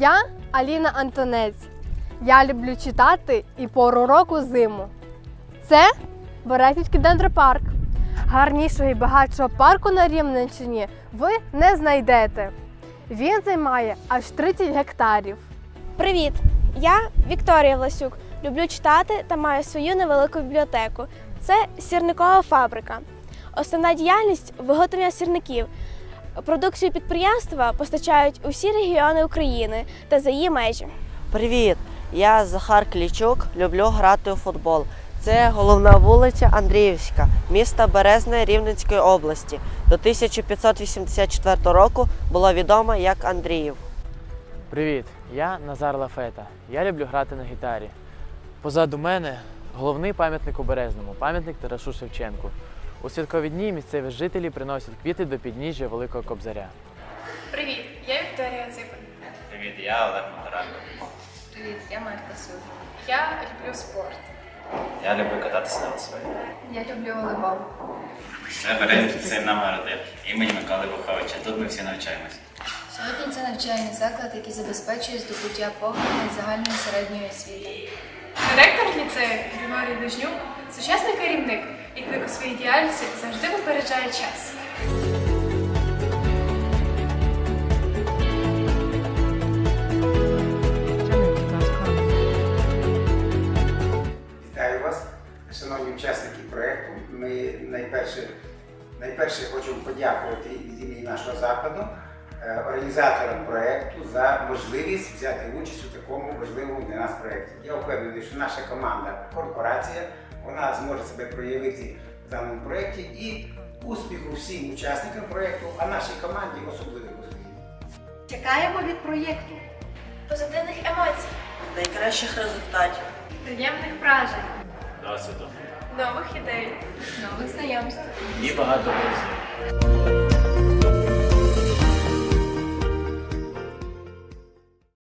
Я Аліна Антонець. Я люблю читати і пору року зиму. Це Березівський дендропарк. Гарнішого і багатшого парку на Рівненщині ви не знайдете. Він займає аж 30 гектарів. Привіт! Я Вікторія Власюк. Люблю читати та маю свою невелику бібліотеку. Це сірникова фабрика. Основна діяльність виготовлення сірників. Продукцію підприємства постачають усі регіони України та за її межі. Привіт! Я Захар Клічук, люблю грати у футбол. Це головна вулиця Андріївська, міста Березне Рівненської області. До 1584 року була відома як Андріїв. Привіт, я Назар Лафета. Я люблю грати на гітарі. Позаду мене головний пам'ятник у Березному, пам'ятник Тарашу Шевченку. У святкові дні місцеві жителі приносять квіти до підніжжя Великого Кобзаря. Привіт, я Вікторія Ципин. Привіт, я Олег Моторенко. Привіт, я Марта Суд. Я люблю спорт. Я люблю кататися на велосипеді. Я люблю волейбол. Це Березький ліцей номер один імені Миколи Буховича. Тут ми всі навчаємося. Сьогодні це навчальний заклад, який забезпечує здобуття повної загальної середньої освіти. Директор ліцею Григорій Дежнюк сучасний керівник, який у своїй діяльності завжди випереджає час. Вітаю вас, шановні учасники проєкту. Ми найперше, найперше хочемо подякувати від імені нашого закладу організаторам проєкту за можливість взяти участь у такому важливому для нас проєкті. Я впевнений, що наша команда корпорація вона зможе себе проявити в даному проєкті і успіху всім учасникам проєкту, а нашій команді особливих успіхів. Чекаємо від проєкту. Позитивних емоцій. Найкращих результатів. Приємних вражень, Досвіду. нових ідей. Нових знайомств. І багато друзів.